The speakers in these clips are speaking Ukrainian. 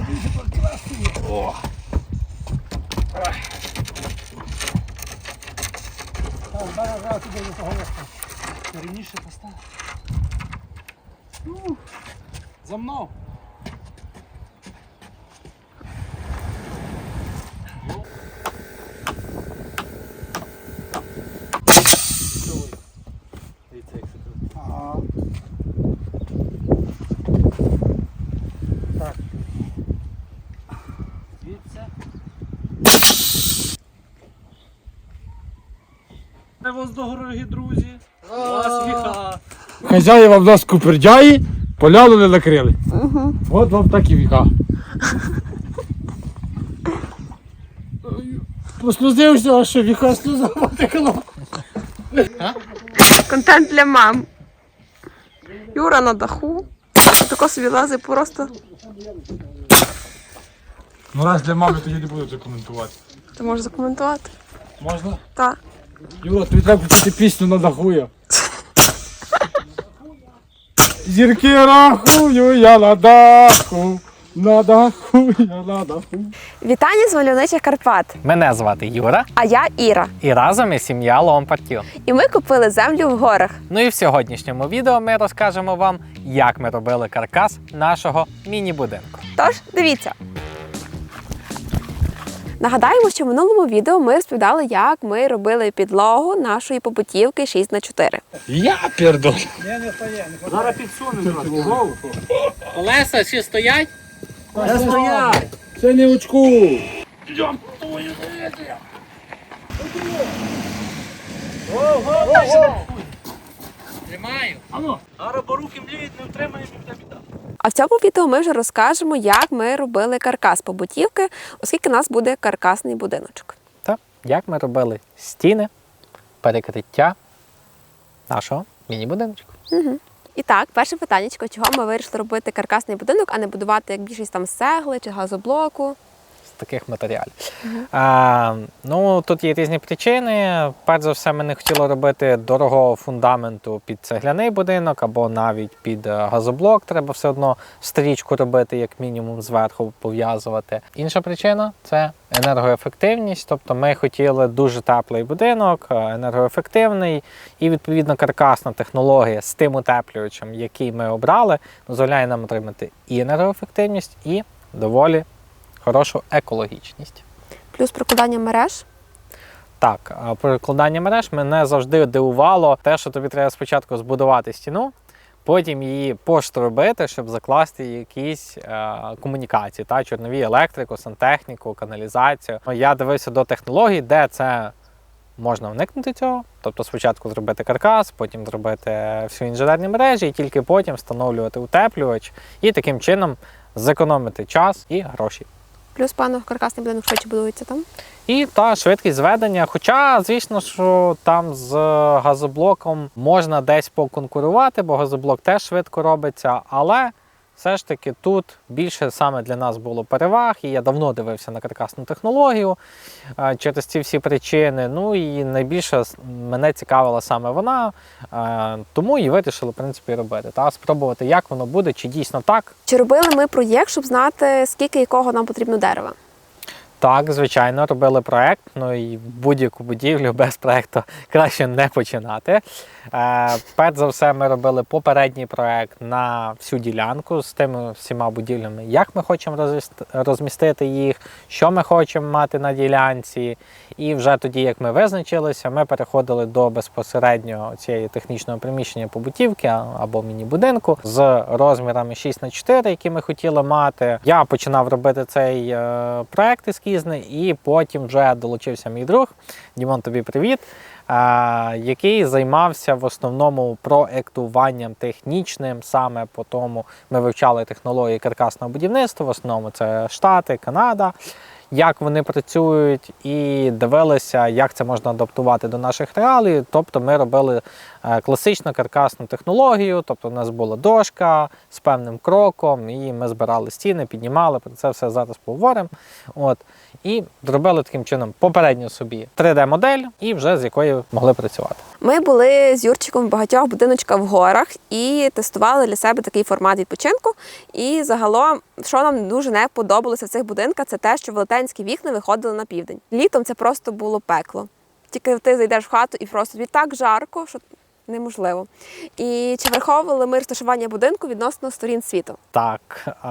Дивіться, тут класний. О. Так, зараз, зараз туди не того листа. Рівніше постав. За мною. Вас дорогі друзі. Вас віха. Хазяїва в нас купердяї, поляну не накрили. От вам так і віка. Послузився, а що віка сльоза потекла. Контент для мам. Юра на даху. Тако собі лазить просто. Ну раз для мами тоді не буду це коментувати. Ти можеш закоментувати? Можна? Так. Юра, тобі треба почути пісню на даху я. Зірки рахую я на даху, на даху я на даху. Вітання з мальовничих Карпат. Мене звати Юра, А я Іра. і разом із сім'я Ломпартів. І ми купили землю в горах. Ну і в сьогоднішньому відео ми розкажемо вам, як ми робили каркас нашого міні-будинку. Тож дивіться. Нагадаємо, що в минулому відео ми розповідали, як ми робили підлогу нашої побутівки 6х4. Я пердон. Не, не. Зараз підсунемо. Колеса ще стоять? Я стоять. Це не очку. Тримаю. Зараз бо руки мліють, не втримаємо і буде біда. А в цьому відео ми вже розкажемо, як ми робили каркас побутівки, оскільки у нас буде каркасний будиночок. Та як ми робили стіни, перекриття нашого міні-будиночку. І так, перше питання, чого ми вирішили робити каркасний будинок, а не будувати як більшість там з цегли чи газоблоку. Таких матеріалів. А, ну, тут є різні причини. Перш за все, ми не хотіли робити дорогого фундаменту під цегляний будинок або навіть під е, газоблок. Треба все одно стрічку робити, як мінімум, зверху пов'язувати. Інша причина це енергоефективність. Тобто ми хотіли дуже теплий будинок, е, енергоефективний, і відповідно каркасна технологія з тим утеплювачем, який ми обрали, дозволяє нам отримати і енергоефективність, і доволі хорошу екологічність. Плюс прокладання мереж. Так, а перекладання мереж мене завжди дивувало те, що тобі треба спочатку збудувати стіну, потім її поштробити, щоб закласти якісь е, комунікації, та, чорнові електрику, сантехніку, каналізацію. Я дивився до технологій, де це можна уникнути цього. Тобто спочатку зробити каркас, потім зробити всю інженерні мережі, і тільки потім встановлювати утеплювач і таким чином зекономити час і гроші. Плюс певно каркасний будинок швидше будується там. І та швидкість зведення. Хоча, звісно, що там з газоблоком можна десь поконкурувати, бо газоблок теж швидко робиться, але все ж таки тут більше саме для нас було переваг, і я давно дивився на каркасну технологію е, через ці всі причини. Ну і найбільше мене цікавила саме вона, е, тому і вирішили, в принципі, робити. Та спробувати, як воно буде, чи дійсно так, Чи робили ми проєкт, щоб знати, скільки якого нам потрібно дерева? Так, звичайно, робили проект. Ну і будь-яку будівлю без проекту краще не починати. Е, перш за все, ми робили попередній проект на всю ділянку з тими всіма будівлями, як ми хочемо розмістити їх, що ми хочемо мати на ділянці. І вже тоді, як ми визначилися, ми переходили до безпосередньо цієї технічного приміщення побутівки або міні-будинку з розмірами 6 на 4 які ми хотіли мати. Я починав робити цей е, проект ескізний, і потім вже долучився мій друг. Дімон, тобі привіт. Який займався в основному проектуванням технічним, саме по тому ми вивчали технології каркасного будівництва. В основному це Штати, Канада як вони працюють, і дивилися, як це можна адаптувати до наших реалій. Тобто ми робили класичну каркасну технологію. Тобто, у нас була дошка з певним кроком, і ми збирали стіни, піднімали. Про це все зараз поговоримо. От. І зробили таким чином попередньо собі 3D-модель, і вже з якою могли працювати. Ми були з Юрчиком в багатьох будиночках в горах і тестували для себе такий формат відпочинку. І загалом, що нам дуже не подобалося в цих будинках, це те, що велетенські вікна виходили на південь. Літом це просто було пекло. Тільки ти зайдеш в хату і просто тобі так жарко, що неможливо. І чи враховували ми розташування будинку відносно сторін світу? Так, е,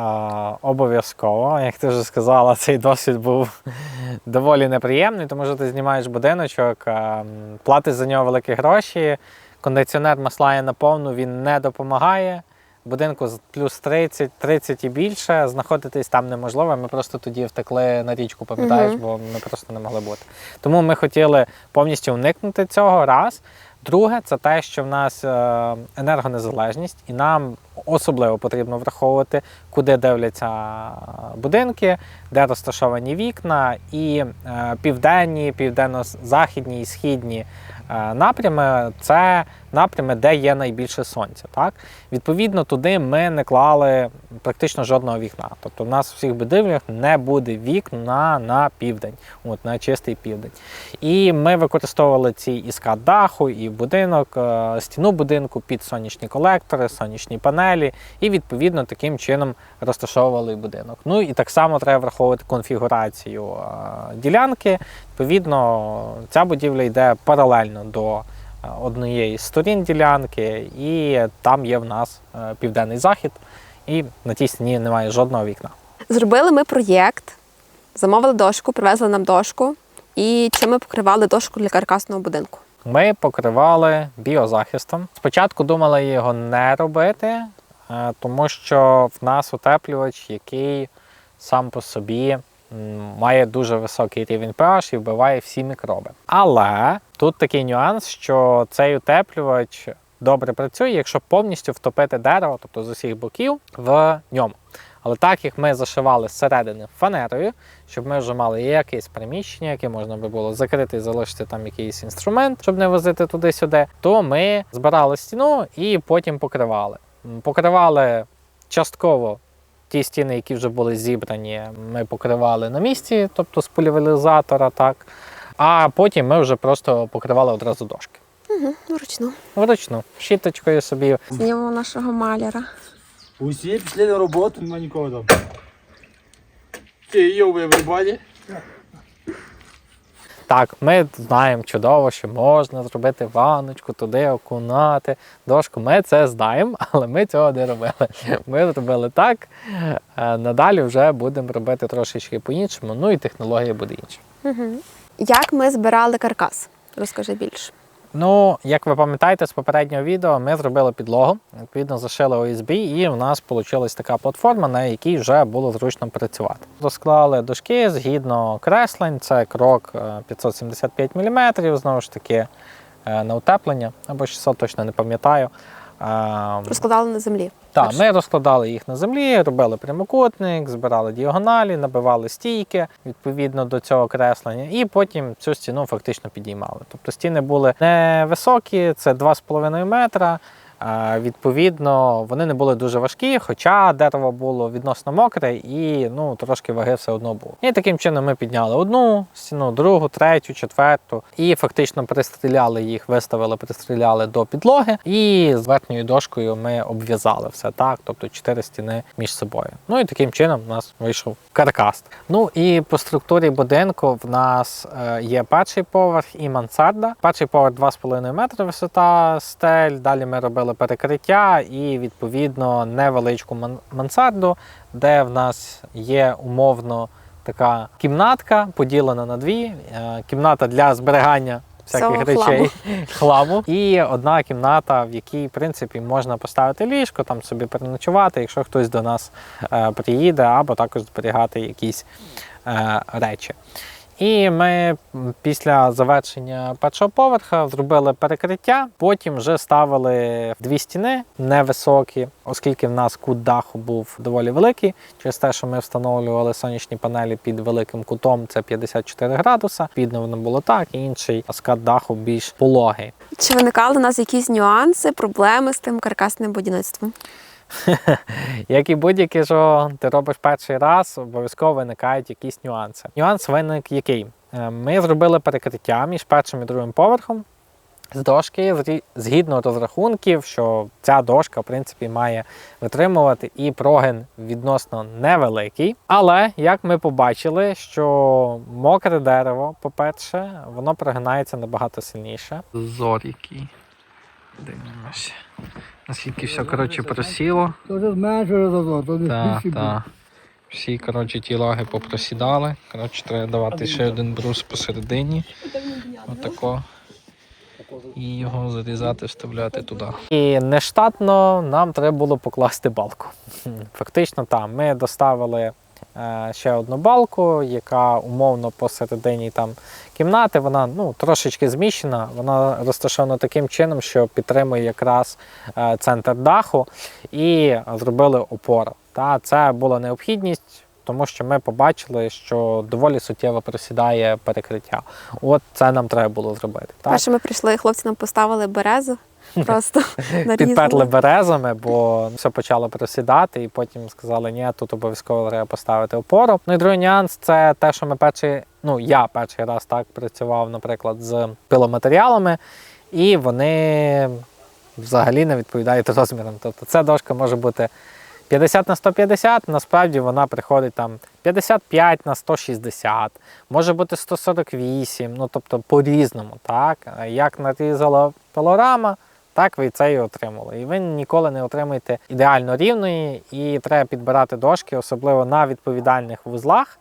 обов'язково. Як ти вже сказала, цей досвід був доволі неприємний, тому що ти знімаєш будиночок, е, платиш за нього великі гроші, кондиціонер маслає на повну, він не допомагає. Будинку з плюс 30, 30 і більше, знаходитись там неможливо. Ми просто тоді втекли на річку, пам'ятаєш, бо ми просто не могли бути. Тому ми хотіли повністю уникнути цього раз. Друге, це те, що в нас е, енергонезалежність, і нам особливо потрібно враховувати, куди дивляться будинки, де розташовані вікна, і е, південні, південно-західні і східні е, напрями. Це напрями, де є найбільше сонця. Так? Відповідно, туди ми не клали практично жодного вікна. Тобто, в нас у всіх будівлях не буде вікна на південь, от, на чистий південь. І ми використовували ці і скат даху, і будинок, е, стіну будинку під сонячні колектори, сонячні панелі, і відповідно таким чином розташовували будинок. Ну і так само треба враховувати конфігурацію е, ділянки. Відповідно, ця будівля йде паралельно до однієї з сторін ділянки, і там є в нас е, південний захід, і на тій стіні немає жодного вікна. Зробили ми проєкт, замовили дошку, привезли нам дошку. І чи ми покривали дошку для каркасного будинку? Ми покривали біозахистом. Спочатку думали його не робити, е, тому що в нас утеплювач, який сам по собі має дуже високий рівень pH і вбиває всі мікроби. Але тут такий нюанс, що цей утеплювач добре працює, якщо повністю втопити дерево, тобто з усіх боків, в ньому. Але так як ми зашивали зсередини фанерою, щоб ми вже мали якесь приміщення, яке можна би було закрити і залишити там якийсь інструмент, щоб не возити туди-сюди, то ми збирали стіну і потім покривали. Покривали частково ті стіни, які вже були зібрані, ми покривали на місці, тобто з полівелізатора, так. А потім ми вже просто покривали одразу дошки. Угу, вручну. Вручну, щіточкою собі. Знімемо нашого маляра. Усі пішли на роботу, нема нікого там. Ти йоу, everybody. Так, ми знаємо чудово, що можна зробити ванночку, туди окунати дошку. Ми це знаємо, але ми цього не робили. Ми зробили так. е, Надалі вже будемо робити трошечки по-іншому, ну і технологія буде інша. Як ми збирали каркас? Розкажи більше. Ну, як ви пам'ятаєте з попереднього відео, ми зробили підлогу, відповідно, зашили OSB, і в нас вийшла така платформа, на якій вже було зручно працювати. Розклали дошки згідно креслень, це крок е, 575 мм, знову ж таки, е, на утеплення, або 600, точно не пам'ятаю. Розкладали на землі. так, ми розкладали їх на землі, робили прямокутник, збирали діагоналі, набивали стійки відповідно до цього креслення, і потім цю стіну фактично підіймали. Тобто стіни були невисокі, це 2,5 метра. Відповідно, вони не були дуже важкі, хоча дерево було відносно мокре і ну, трошки ваги все одно було. І таким чином ми підняли одну стіну, другу, третю, четверту, і фактично пристріляли їх, виставили, пристріляли до підлоги, і з верхньою дошкою ми обв'язали все так, тобто чотири стіни між собою. Ну і таким чином у нас вийшов каркас. Ну і по структурі будинку в нас е, є перший поверх і мансарда. Перший поверх 2,5 метри висота стель. Далі ми робили перекриття і відповідно невеличку мансарду, де в нас є умовно така кімнатка, поділена на дві. Е, Кімната для зберігання всяких Всього речей хламу. І одна кімната, в якій, в принципі, можна поставити ліжко, там собі переночувати, якщо хтось до нас е, приїде, або також зберігати якісь е, речі. І ми після завершення першого поверха зробили перекриття. Потім вже ставили дві стіни невисокі, оскільки в нас кут даху був доволі великий. Через те, що ми встановлювали сонячні панелі під великим кутом, це 54 градуса. Підно воно було так, і інший скат даху більш пологий. Чи виникали у нас якісь нюанси, проблеми з тим каркасним будівництвом? Як і будь-яке, що ти робиш перший раз, обов'язково виникають якісь нюанси. Нюанс виник який? Е, Ми зробили перекриття між першим і другим поверхом з дошки, згідно розрахунків, що ця дошка, в принципі, має витримувати і прогин відносно невеликий. Але як ми побачили, що мокре дерево, по-перше, воно прогинається набагато сильніше. Зор який. Дивимося. Наскільки все коротше просіло. То вже зменшує зазор, то не Так, так. Всі, коротше, ті лаги попросідали. Коротше, треба давати ще один брус посередині. Отако. І його зарізати, вставляти туди. І нештатно нам треба було покласти балку. Фактично там. Ми доставили ще одну балку, яка умовно посередині там кімнати. Вона ну, трошечки зміщена. Вона розташована таким чином, що підтримує якраз е, центр даху і зробили опору. Та це була необхідність, тому що ми побачили, що доволі суттєво просідає перекриття. От це нам треба було зробити. Так? Перше ми прийшли, хлопці нам поставили березу. Просто Підперли березами, бо все почало просідати, і потім сказали, ні, тут обов'язково треба поставити опору. Ну і другий нюанс це те, що ми перший, ну я перший раз так працював, наприклад, з пиломатеріалами, і вони взагалі не відповідають розмірам. Тобто ця дошка може бути 50 на 150, насправді вона приходить там 55 на 160, може бути 148, ну тобто по-різному, так? Як нарізала пилорама, так ви це і отримали. І ви ніколи не отримаєте ідеально рівної, і треба підбирати дошки, особливо на відповідальних вузлах,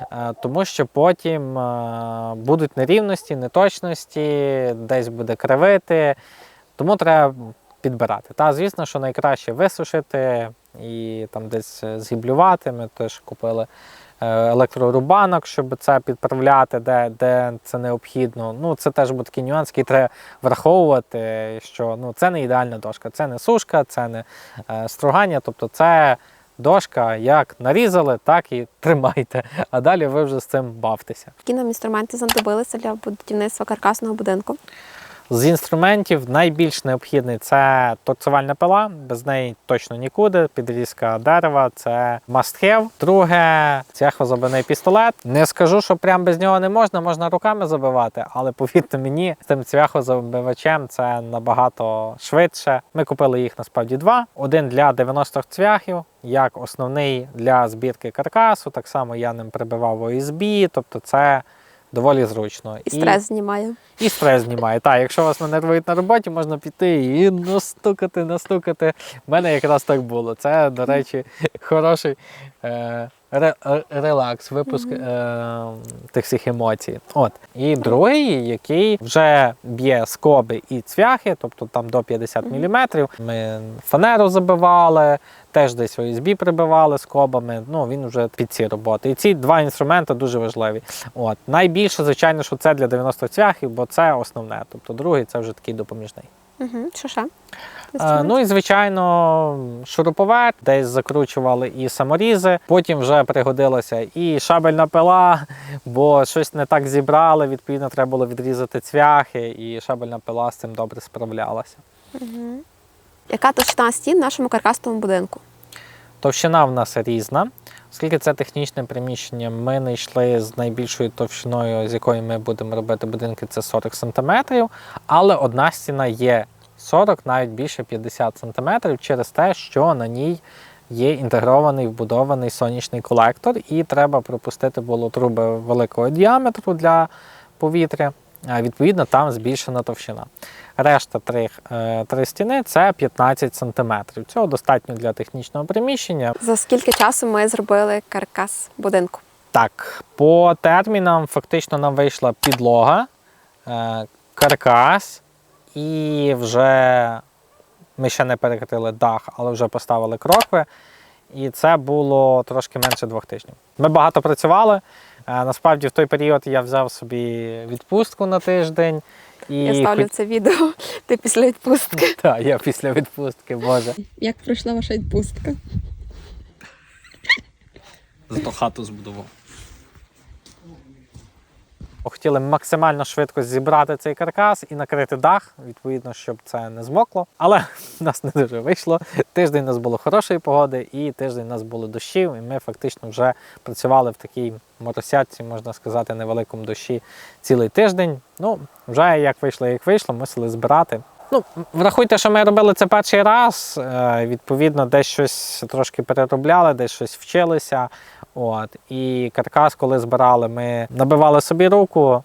е, тому що потім е, будуть нерівності, неточності, десь буде кривити. Тому треба підбирати. Та, звісно, що найкраще висушити і там десь згіблювати. Ми теж купили електрорубанок, щоб це підправляти, де, де це необхідно. Ну, це теж був такий нюанс, який треба враховувати, що ну, це не ідеальна дошка, це не сушка, це не е, стругання, тобто це. Дошка, як нарізали, так і тримайте. А далі ви вже з цим бавтеся. Які нам інструменти знадобилися для будівництва каркасного будинку? З інструментів найбільш необхідний це торцувальна пила, без неї точно нікуди. Підрізка дерева це must have. Друге цехозабивний пістолет. Не скажу, що прям без нього не можна, можна руками забивати, але повірте мені, з тим цвяхозабивачем це набагато швидше. Ми купили їх насправді два: один для 90 цвяхів. Як основний для збірки каркасу, так само я ним прибивав ОСБ, тобто це доволі зручно. І стрес знімає. І стрес знімає. Так, якщо вас не нервують на роботі, можна піти і настукати, настукати. У мене якраз так було. Це, до речі, хороший е, ре, е, релакс, випуск е, тих всіх емоцій. От. І другий, який вже б'є скоби і цвяхи, тобто там до 50 мм. Ми фанеру забивали, теж десь ОСБ прибивали скобами. Ну, він вже під ці роботи. І ці два інструменти дуже важливі. От. Найбільше, звичайно, що це для 90 цвяхів, бо це основне. Тобто другий це вже такий допоміжний. Угу. Що ще? Е, ну і звичайно, шуруповерт, десь закручували і саморізи. Потім вже пригодилася і шабельна пила, бо щось не так зібрали. Відповідно, треба було відрізати цвяхи, і шабельна пила з цим добре справлялася. Яка товщина стін в нашому каркасному будинку? Товщина в нас різна. Оскільки це технічне приміщення, ми не йшли з найбільшою товщиною, з якої ми будемо робити будинки, це 40 см. Але одна стіна є 40, навіть більше 50 см, через те, що на ній є інтегрований вбудований сонячний колектор, і треба пропустити було труби великого діаметру для повітря. Відповідно, там збільшена товщина. Решта три, е, три стіни це 15 см. Цього достатньо для технічного приміщення. За скільки часу ми зробили каркас будинку? Так, по термінам фактично нам вийшла підлога, е, каркас, і вже ми ще не перекрили дах, але вже поставили крокви. І це було трошки менше двох тижнів. Ми багато працювали, Е, Насправді в той період я взяв собі відпустку на тиждень. І Я ставлю хоч- це відео. Ти після відпустки. Так, я після відпустки, боже. Як пройшла ваша відпустка? Зато хату збудував. Хотіли максимально швидко зібрати цей каркас і накрити дах, відповідно, щоб це не змокло. Але в нас не дуже вийшло. Тиждень у нас було хорошої погоди, і тиждень у нас було дощів, і ми фактично вже працювали в такій моросятці, можна сказати, невеликому дощі цілий тиждень. Ну, вже як вийшло, як вийшло, мусили збирати. Ну, врахуйте, що ми робили це перший раз. е, Відповідно, десь щось трошки переробляли, десь щось вчилися. От. І каркас, коли збирали, ми набивали собі руку,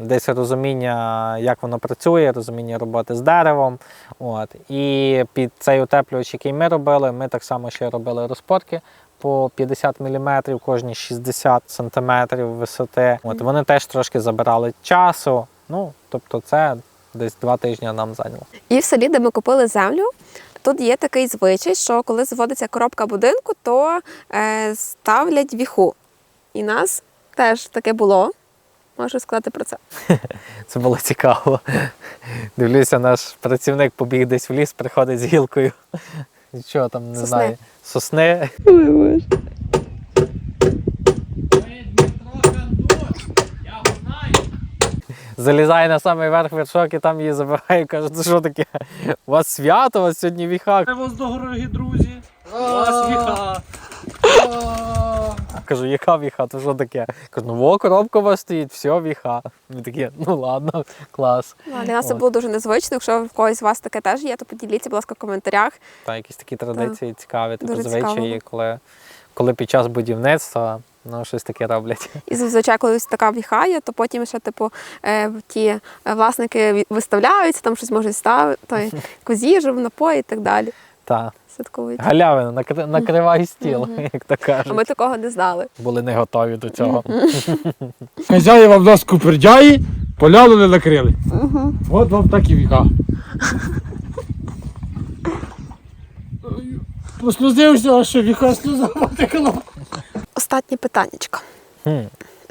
десь розуміння, як воно працює, розуміння роботи з деревом. От. І під цей утеплювач, який ми робили, ми так само ще робили розпорки. По 50 мм, кожні 60 см висоти. От вони теж трошки забирали часу. Ну, тобто, це десь два тижні нам зайняло. І в селі, де ми купили землю, тут є такий звичай, що коли зводиться коробка будинку, то е, ставлять віху. І нас теж таке було. Можу сказати про це. Це було цікаво. Дивлюся, наш працівник побіг десь в ліс, приходить з гілкою. Що там, не Сосни. знаю. Сосни. Залізає на самий верх вершок і там її забирає, каже, це що таке? У вас свято, у вас сьогодні віха. Це вас дорогі друзі. У вас віха. Кажу, яка віха, то що таке? Кажу, ну во, коробка у вас стоїть, все, віха. Ми такі, ну ладно, клас. Ну, Для нас це От. було дуже незвично. Якщо в когось з вас таке теж є, то поділіться, будь ласка, в коментарях. Та якісь такі традиції цікаві, типу Дуже звичаї, коли, коли під час будівництва ну, щось таке роблять. І зазвичай, коли ось така віха є, то потім ще, типу, е, ті е, власники виставляються, там щось можуть ставити, якусь їжу, напої і так далі. Та. Святкують. Галявина, накри- накривай стіл, як то кажуть. А ми такого не знали. Були не готові до цього. Хазяїва в нас купердяї, поляну не накрили. От вам так і віка. Послюзився, а що віка сльоза потекла. Останнє питаннячко. Хм.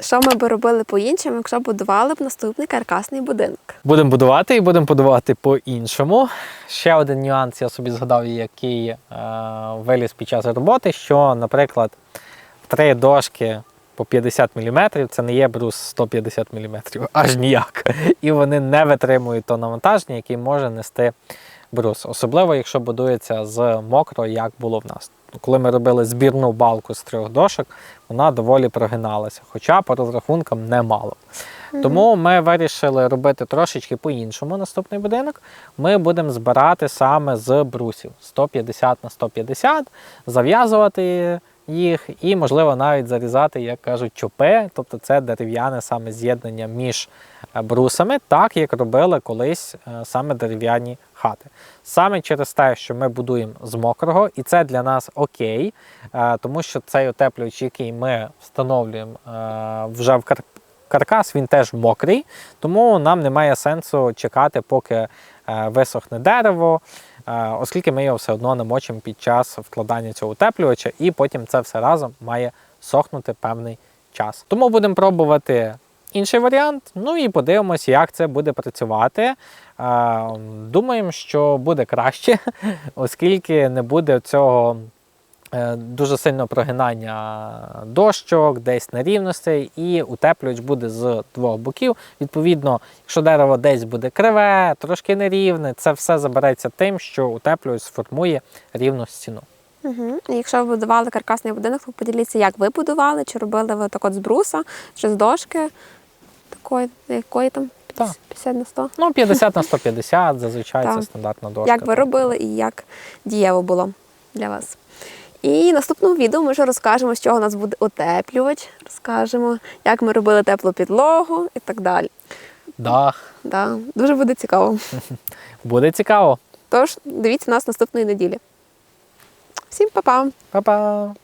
Що ми би робили по-іншому, якщо будували б наступний каркасний будинок? Будемо будувати і будемо будувати по-іншому. Ще один нюанс я собі згадав, який е, виліз під час роботи, що, наприклад, три дошки по 50 мм це не є брус 150 мм, аж ніяк. І вони не витримують то навантаження, яке може нести брус. Особливо, якщо будується з мокро, як було в нас. Коли ми робили збірну балку з трьох дошок, вона доволі прогиналася, хоча по розрахункам немало. Тому ми вирішили робити трошечки по-іншому наступний будинок. Ми будемо збирати саме з брусів 150 на 150, зав'язувати їх і, можливо, навіть зарізати, як кажуть, чопи, тобто це дерев'яне саме з'єднання між е, брусами, так як робили колись е, саме дерев'яні хати. Саме через те, що ми будуємо з мокрого, і це для нас окей, е, тому що цей утеплювач, який ми встановлюємо е, вже в каркас, він теж мокрий, тому нам немає сенсу чекати, поки е, висохне дерево, оскільки ми його все одно намочимо під час вкладання цього утеплювача, і потім це все разом має сохнути певний час. Тому будемо пробувати інший варіант. Ну і подивимося, як це буде працювати. Е, Думаємо, що буде краще, оскільки не буде цього е, дуже сильно прогинання дощок, десь нерівностей, і утеплювач буде з двох боків. Відповідно, якщо дерево десь буде криве, трошки нерівне, це все забереться тим, що утеплювач сформує рівну стіну. Якщо ви будували каркасний будинок, то поділіться, як ви будували, чи робили ви так от з бруса, чи з дошки, такої, якої там Так. 50 на 100. Ну, 50 на 150, зазвичай це стандартна дошка. Як ви робили і як дієво було для вас. І в наступному відео ми вже розкажемо, з чого у нас буде утеплювач, розкажемо, як ми робили теплу підлогу і так далі. Дах. Да, дуже буде цікаво. Буде цікаво. Тож дивіться нас наступної неділі. Всім па-па! Па-па!